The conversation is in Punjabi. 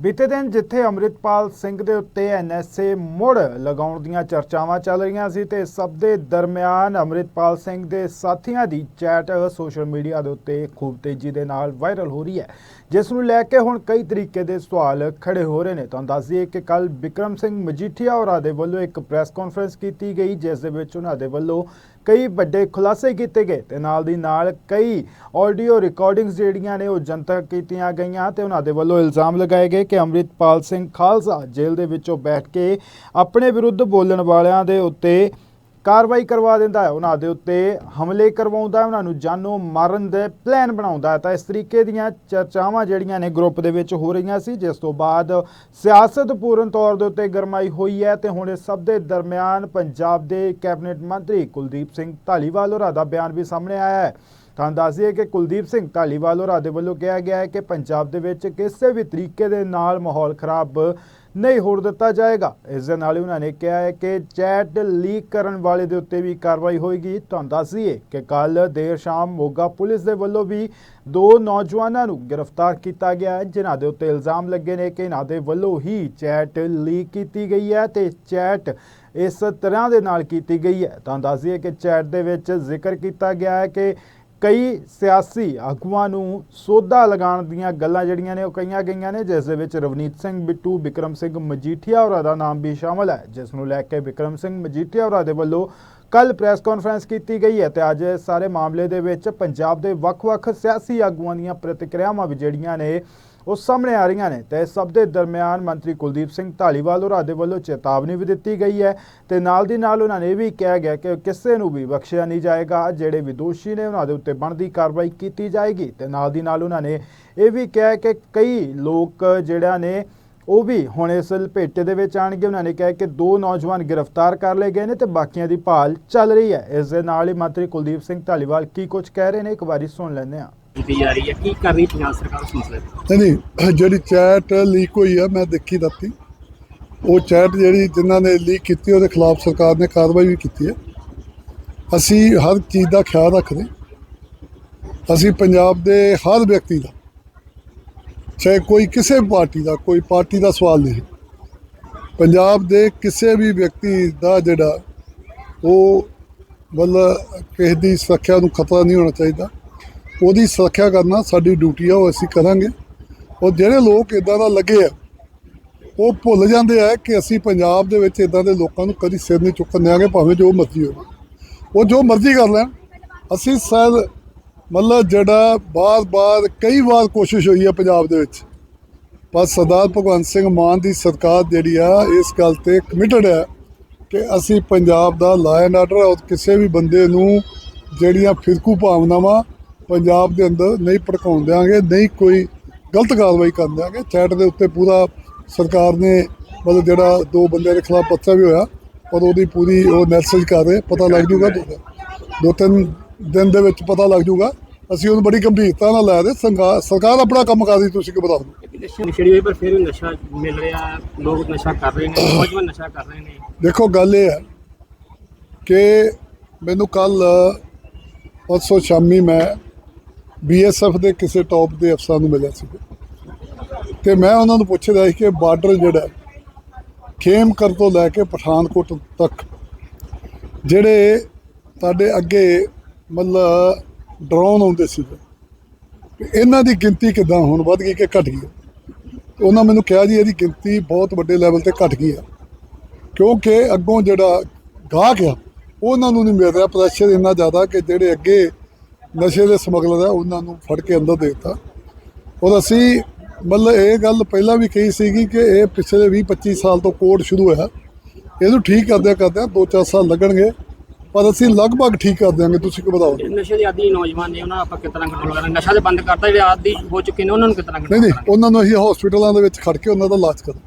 ਬੀਤੇ ਦਿਨ ਜਿੱਥੇ ਅੰਮ੍ਰਿਤਪਾਲ ਸਿੰਘ ਦੇ ਉੱਤੇ ਐਨਐਸਏ ਮੁੜ ਲਗਾਉਣ ਦੀਆਂ ਚਰਚਾਵਾਂ ਚੱਲ ਰਹੀਆਂ ਸੀ ਤੇ ਸਭ ਦੇ ਦਰਮਿਆਨ ਅੰਮ੍ਰਿਤਪਾਲ ਸਿੰਘ ਦੇ ਸਾਥੀਆਂ ਦੀ ਚੈਟ ਸੋਸ਼ਲ ਮੀਡੀਆ ਦੇ ਉੱਤੇ ਖੂਬ ਤੇਜ਼ੀ ਦੇ ਨਾਲ ਵਾਇਰਲ ਹੋ ਰਹੀ ਹੈ, ਜਿਸ ਨੂੰ ਲੈ ਕੇ ਹੁਣ ਕਈ ਤਰੀਕੇ ਦੇ ਸਵਾਲ ਖੜੇ ਹੋ ਰਹੇ ਨੇ। ਤੁਹਾਨੂੰ ਦੱਸ ਦਈਏ ਕਿ ਕੱਲ ਵਿਕਰਮ ਸਿੰਘ ਮਜੀਠੀਆ ਹੋਰਾਂ ਦੇ ਵੱਲੋਂ ਇੱਕ ਪ੍ਰੈਸ ਕਾਨਫਰੰਸ ਕੀਤੀ ਗਈ, ਜਿਸ ਦੇ ਵਿੱਚ ਉਹਨਾਂ ਦੇ ਵੱਲੋਂ ਕਈ ਵੱਡੇ ਖੁਲਾਸੇ ਕੀਤੇ ਗਏ ਤੇ ਨਾਲ ਦੀ ਨਾਲ ਕਈ ਆਡੀਓ ਰਿਕਾਰਡਿੰਗਸ ਜਿਹੜੀਆਂ ਨੇ ਉਹ ਜਨਤਕ ਕੀਤੀਆਂ ਗਈਆਂ ਤੇ ਉਹਨਾਂ ਦੇ ਵੱਲੋਂ ਇਲਜ਼ਾਮ ਲਗਾਏ ਗਏ ਕਿ ਅੰਮ੍ਰਿਤਪਾਲ ਸਿੰਘ ਖਾਲਸਾ ਜੇਲ੍ਹ ਦੇ ਵਿੱਚੋਂ ਬੈਠ ਕੇ ਆਪਣੇ ਵਿਰੁੱਧ ਬੋਲਣ ਵਾਲਿਆਂ ਦੇ ਉੱਤੇ ਕਾਰਵਾਈ ਕਰਵਾ ਦਿੰਦਾ ਹੈ। ਉਹਨਾਂ ਦੇ ਉੱਤੇ ਹਮਲੇ ਕਰਵਾਉਂਦਾ ਹੈ। ਉਹਨਾਂ ਨੂੰ ਜਾਨੋਂ ਮਾਰਨ ਦੇ ਪਲਾਨ ਬਣਾਉਂਦਾ ਹੈ। ਤਾਂ ਇਸ ਤਰੀਕੇ ਦੀਆਂ ਚਰਚਾਵਾਂ ਜਿਹੜੀਆਂ ਨੇ ਗਰੁੱਪ ਦੇ ਵਿੱਚ ਹੋ ਰਹੀਆਂ ਸੀ, ਜਿਸ ਤੋਂ ਬਾਅਦ ਸਿਆਸਤ ਪੂਰਨ ਤੌਰ ਦੇ ਉੱਤੇ ਗਰਮਾਈ ਹੋਈ ਹੈ ਤੇ ਹੁਣ ਇਸ ਸਭ ਦੇ ਦਰਮਿਆਨ ਪੰਜਾਬ ਦੇ ਕੈਬਨਿਟ ਮੰਤਰੀ ਕੁਲਦੀਪ ਸਿੰਘ ਧਾਲੀਵਾਲ ਹੋਰਾਂ ਦਾ ਬਿਆਨ ਵੀ ਸਾਹਮਣੇ ਆਇਆ ਹੈ। ਤਾਂ ਦੱਸਿਏ ਕਿ ਕੁਲਦੀਪ ਸਿੰਘ ਧਾਲੀਵਾਲ ਹੋਰਾਂ ਦੇ ਵੱਲੋਂ ਕਿਹਾ ਗਿਆ ਹੈ ਕਿ ਪੰਜਾਬ ਦੇ ਵਿੱਚ ਕਿਸੇ ਵੀ ਤਰੀਕੇ ਦੇ ਨਾਲ ਮਾਹੌਲ ਖਰਾਬ ਨਹੀਂ ਹੋਣ ਦਿੱਤਾ ਜਾਏਗਾ। ਇਸ ਦੇ ਨਾਲ ਹੀ ਉਹਨਾਂ ਨੇ ਕਿਹਾ ਹੈ ਕਿ ਚੈਟ ਲੀਕ ਕਰਨ ਵਾਲੇ ਦੇ ਉੱਤੇ ਵੀ ਕਾਰਵਾਈ ਹੋਏਗੀ। ਤੁਹਾਨੂੰ ਦੱਸ ਦਈਏ ਕਿ ਕੱਲ ਦੇਰ ਸ਼ਾਮ ਮੋਗਾ ਪੁਲਿਸ ਦੇ ਵੱਲੋਂ ਵੀ ਦੋ ਨੌਜਵਾਨਾਂ ਨੂੰ ਗ੍ਰਿਫਤਾਰ ਕੀਤਾ ਗਿਆ ਹੈ, ਜਿਨ੍ਹਾਂ ਦੇ ਉੱਤੇ ਇਲਜ਼ਾਮ ਲੱਗੇ ਨੇ ਕਿ ਇਹਨਾਂ ਦੇ ਵੱਲੋਂ ਹੀ ਚੈਟ ਲੀਕ ਕੀਤੀ ਗਈ ਹੈ ਤੇ ਚੈਟ ਇਸ ਤਰ੍ਹਾਂ ਦੇ ਨਾਲ ਕੀਤੀ ਗਈ ਹੈ। ਤੁਹਾਨੂੰ ਦੱਸ ਦਈਏ ਕਿ ਚੈਟ ਦੇ ਵਿੱਚ ਜ਼ਿਕਰ ਕੀਤਾ ਗਿਆ ਹੈ ਕਿ ਕਈ ਸਿਆਸੀ ਆਗੂਆਂ ਨੂੰ ਸੋਧਾ ਲਗਾਉਣ ਦੀਆਂ ਗੱਲਾਂ ਜਿਹੜੀਆਂ ਨੇ ਉਹ ਕਈਆਂ ਗਈਆਂ ਨੇ, ਜਿਸ ਦੇ ਵਿੱਚ ਰਵਨੀਤ ਸਿੰਘ, ਬਿੱਟੂ ਵਿਕਰਮ ਸਿੰਘ ਮਜੀਠੀਆ ਹੋਰਾਂ ਦਾ ਨਾਮ ਵੀ ਸ਼ਾਮਲ ਹੈ, ਜਿਸ ਨੂੰ ਲੈ ਕੇ ਵਿਕਰਮ ਸਿੰਘ ਮਜੀਠੀਆ ਹੋਰਾਂ ਦੇ ਵੱਲੋਂ ਕੱਲ ਪ੍ਰੈਸ ਕਾਨਫਰੰਸ ਕੀਤੀ ਗਈ ਹੈ ਤੇ ਅੱਜ ਇਸ ਸਾਰੇ ਮਾਮਲੇ ਦੇ ਵਿੱਚ ਪੰਜਾਬ ਦੇ ਵੱਖ-ਵੱਖ ਸਿਆਸੀ ਆਗੂਆਂ ਦੀਆਂ ਪ੍ਰਤੀਕਿਰਿਆਵਾਂ ਵੀ ਜਿਹੜੀਆਂ ਨੇ ਉਹ ਸਾਹਮਣੇ ਆ ਰਹੀਆਂ ਨੇ। ਤੇ ਇਸ ਸਭ ਦੇ ਦਰਮਿਆਨ ਮੰਤਰੀ ਕੁਲਦੀਪ ਸਿੰਘ ਢਾਲੀਵਾਲ ਹੋਰਾਂ ਦੇ ਵੱਲੋਂ ਚੇਤਾਵਨੀ ਵੀ ਦਿੱਤੀ ਗਈ ਹੈ ਤੇ ਨਾਲ ਦੀ ਨਾਲ ਉਹਨਾਂ ਨੇ ਇਹ ਵੀ ਕਿਹਾ ਗਿਆ ਕਿ ਕਿਸੇ ਨੂੰ ਵੀ ਬਖਸ਼ਿਆ ਨਹੀਂ ਜਾਏਗਾ। ਜਿਹੜੇ ਵੀ ਦੋਸ਼ੀ ਨੇ ਉਹਨਾਂ ਦੇ ਉੱਤੇ ਬਣਦੀ ਕਾਰਵਾਈ ਕੀਤੀ ਜਾਏਗੀ। ਤੇ ਨਾਲ ਦੀ ਨਾਲ ਉਹਨਾਂ ਨੇ ਇਹ ਵੀ ਕਿਹਾ ਕਿ ਕਈ ਲੋਕ ਜਿਹੜਾ ਨੇ, ਉਹ ਵੀ ਹੁਣ ਇਸ ਲਪੇਟੇ ਦੇ ਵਿੱਚ ਆਣਗੇ ਉਹਨਾਂ ਨੇ ਕਿਹਾ ਕਿ ਦੋ ਨੌਜਵਾਨ ਗ੍ਰਿਫਤਾਰ ਕਰ ਲਏ ਗਏ ਨੇ ਤੇ ਬਾਕੀਆਂ ਦੀ ਭਾਲ ਚੱਲ ਰਹੀ ਹੈ। ਇਸ ਦੇ ਨਾਲ ਹੀ ਮੰਤਰੀ ਕੁਲਦੀਪ ਸਿੰਘ ਢਾਲੀਵਾਲ ਕੀ ਕੁਝ ਕਹਿ ਰਹੇ ਨੇ, ਇੱਕ ਵਾਰੀ ਸੁਣ ਲੈਂਦੇ ਹਾਂ। ਕੀਤੀ ਜਾ ਰਹੀ ਹੈ। ਕੀ ਕਰ ਰਹੀ ਪੰਜਾਬ ਸਰਕਾਰ ਉਸ ਮਸਲੇ ਤੇ? ਨਹੀਂ ਨਹੀਂ ਜਿਹੜੀ ਚੈਟ ਲੀਕ ਹੋਈ ਆ, ਮੈਂ ਦੇਖੀ ਦਿੱਤੀ ਉਹ ਚੈਟ ਜਿਹੜੀ ਜਿਨ੍ਹਾਂ ਨੇ ਲੀਕ ਕੀਤੀ, ਉਹਦੇ ਖਿਲਾਫ ਸਰਕਾਰ ਨੇ ਕਾਰਵਾਈ ਵੀ ਕੀਤੀ ਹੈ। ਅਸੀਂ ਹਰ ਚੀਜ਼ ਦਾ ਖਿਆਲ ਰੱਖਦੇ ਅਸੀਂ ਪੰਜਾਬ ਦੇ ਹਰ ਵਿਅਕਤੀ ਦਾ, ਚਾਹੇ ਕੋਈ ਕਿਸੇ ਵੀ ਪਾਰਟੀ ਦਾ, ਕੋਈ ਪਾਰਟੀ ਦਾ ਸਵਾਲ ਨਹੀਂ। ਪੰਜਾਬ ਦੇ ਕਿਸੇ ਵੀ ਵਿਅਕਤੀ ਦਾ ਜਿਹੜਾ, ਉਹ ਮਤਲਬ ਕਿਸੇ ਦੀ ਸੁਰੱਖਿਆ ਨੂੰ ਖਤਰਾ ਨਹੀਂ ਹੋਣਾ ਚਾਹੀਦਾ। ਉਹਦੀ ਸੁਰੱਖਿਆ ਕਰਨਾ ਸਾਡੀ ਡਿਊਟੀ ਆ, ਉਹ ਅਸੀਂ ਕਰਾਂਗੇ। ਉਹ ਜਿਹੜੇ ਲੋਕ ਇਦਾਂ ਦਾ ਲੱਗੇ ਆ, ਉਹ ਭੁੱਲ ਜਾਂਦੇ ਆ ਕਿ ਅਸੀਂ ਪੰਜਾਬ ਦੇ ਵਿੱਚ ਇਦਾਂ ਦੇ ਲੋਕਾਂ ਨੂੰ ਕਦੀ ਸਿਰ ਨਹੀਂ ਚੁੱਕਣ ਦਿਆਂਗੇ, ਭਾਵੇਂ ਜੋ ਮਰਜ਼ੀ ਹੋਵੇ। ਉਹ ਜੋ ਮਰਜ਼ੀ ਕਰ ਲੈਣ। ਅਸੀਂ ਸ਼ਾਇਦ ਮਤਲਬ ਜਿਹੜਾ ਬਾਰ-ਬਾਰ, ਕਈ ਵਾਰ ਕੋਸ਼ਿਸ਼ ਹੋਈ ਹੈ ਪੰਜਾਬ ਦੇ ਵਿੱਚ। ਪਰ ਸਰਦਾਰ ਭਗਵੰਤ ਸਿੰਘ ਮਾਨ ਦੀ ਸਰਕਾਰ ਜਿਹੜੀ ਆ, ਇਸ ਗੱਲ ਤੇ ਕਮਿਟਡ ਹੈ ਕਿ ਅਸੀਂ ਪੰਜਾਬ ਦਾ ਲਾਅ ਐਂਡ ਆਰਡਰ ਔਰ ਕਿਸੇ ਵੀ ਬੰਦੇ ਨੂੰ ਜਿਹੜੀਆਂ ਫਿਰਕੂ ਭਾਵਨਾਵਾਂ ਪੰਜਾਬ ਦੇ ਅੰਦਰ ਨਹੀਂ ਭੜਕਾਉਣ ਦਿਆਂਗੇ ਨਹੀਂ ਕੋਈ ਗਲਤ ਕਾਰਵਾਈ ਕਰਨ ਦਿਆਂਗੇ। ਚੈਟ ਦੇ ਉੱਤੇ ਪੂਰਾ ਸਰਕਾਰ ਨੇ ਮਤਲਬ ਜਿਹੜਾ ਦੋ ਬੰਦਿਆਂ ਦੇ ਖਿਲਾਫ ਪੱਤਰ ਵੀ ਹੋਇਆ ਔਰ ਉਹਦੀ ਪੂਰੀ ਉਹ ਨੈਲਸਜ ਕਰ ਰਹੇ ਪਤਾ ਲੱਗ ਜੂਗਾ। ਦੋ ਤਿੰਨ ਦਿਨ ਦੇ ਵਿੱਚ ਪਤਾ ਲੱਗ ਜੂਗਾ। ਅਸੀਂ ਉਹਨੂੰ ਬੜੀ ਗੰਭੀਰਤਾ ਨਾਲ ਲੈ ਰਹੇ ਸਰਕਾਰ ਆਪਣਾ ਕੰਮ ਕਰ ਰਹੀ ਤੁਸੀਂ ਕਿ ਬਤਾ ਦਿਓ? ਨਸ਼ਾ ਨਸ਼ੇੜੀ ਹੋਈ ਪਰ ਫਿਰ ਵੀ ਨਸ਼ਾ ਮਿਲ ਰਿਹਾ ਹੈ, ਲੋਕ ਨਸ਼ਾ ਕਰ ਰਹੇ ਨੇ ਨੌਜਵਾਨ ਨਸ਼ਾ ਕਰ ਰਹੇ ਨੇ। ਦੇਖੋ ਗੱਲ ਇਹ ਹੈ ਕਿ ਮੈਨੂੰ ਕੱਲ ਪਰਸੋਂ ਸ਼ਾਮੀ ਮੈਂ ਬੀਐਸਐਫ ਦੇ ਕਿਸੇ ਟੌਪ ਦੇ ਅਫਸਰਾਂ ਨੂੰ ਮਿਲਿਆ ਸੀ ਤੇ ਮੈਂ ਉਹਨਾਂ ਨੂੰ ਪੁੱਛ ਰਿਹਾ ਸੀ ਕਿ ਬਾਰਡਰ ਜਿਹੜਾ ਖੇਮਕਰ ਤੋਂ ਲੈ ਕੇ ਪਠਾਨਕੋਟ ਤੱਕ, ਜਿਹੜੇ ਤੁਹਾਡੇ ਅੱਗੇ ਮਤਲਬ ਡਰੋਨ ਆਉਂਦੇ ਸੀ ਇਹਨਾਂ ਦੀ ਗਿਣਤੀ ਕਿਦਾਂ ਹੁਣ ਵੱਧ ਗਈ ਕਿ ਘਟ ਗਈ ਹੈ? ਉਹਨਾਂ ਮੈਨੂੰ ਕਿਹਾ ਜੀ, ਇਹਦੀ ਗਿਣਤੀ ਬਹੁਤ ਵੱਡੇ ਲੈਵਲ ਤੇ ਘਟ ਗਈ ਆ ਕਿਉਂਕਿ ਅੱਗੋਂ ਜਿਹੜਾ ਗਾਹਕ ਆ, ਉਹਨਾਂ ਨੂੰ ਨਹੀਂ ਮਿਲ ਰਿਹਾ ਪ੍ਰੈਸ਼ਰ ਇੰਨਾ ਜ਼ਿਆਦਾ ਕਿ ਜਿਹੜੇ ਅੱਗੇ ਨਸ਼ੇ ਦੇ ਸਮਗਲਰ ਆ ਉਹਨਾਂ ਨੂੰ ਫੜ ਕੇ ਅੰਦਰ ਦੇ ਦਿੱਤਾ। ਔਰ ਅਸੀਂ ਮਤਲਬ ਇਹ ਗੱਲ ਪਹਿਲਾਂ ਵੀ ਕਹੀ ਸੀਗੀ ਕਿ ਇਹ ਪਿਛਲੇ 20 25 ਸਾਲ ਤੋਂ ਕੋਡ ਸ਼ੁਰੂ ਹੋਇਆ। ਇਹਨੂੰ ਠੀਕ ਕਰਦਿਆਂ ਕਰਦਿਆਂ 2-4 ਸਾਲ ਲੱਗਣਗੇ ਪਰ ਅਸੀਂ ਲਗਭਗ ਠੀਕ ਕਰ ਦਿਆਂਗੇ ਤੁਸੀਂ ਕੀ ਬਤਾਓ ਨਸ਼ੇ ਦੇ ਆਦੀ ਨੌਜਵਾਨ ਨੇ ਉਹਨਾਂ ਨੂੰ ਆਪਾਂ ਕਿਤਨਾ ਕੰਟਰੋਲ ਕਰਨਾ ਨਸ਼ਾ ਤੇ ਬੰਦ ਕਰਤਾ ਜਿਹੜੇ ਆਦੀ ਹੋ ਚੁੱਕੇ ਨੇ ਉਹਨਾਂ ਨੂੰ ਕਿਤਨਾ ਨਹੀਂ ਕੰਟਰੋਲ ਨਹੀਂ ਕਰਨਾ ਉਹਨਾਂ ਨੂੰ ਅਸੀਂ ਹਸਪੀਟਲਾਂ ਦੇ ਵਿੱਚ ਖੜ ਕੇ ਉਹਨਾਂ ਦਾ ਇਲਾਜ ਕਰਾਂਗੇ।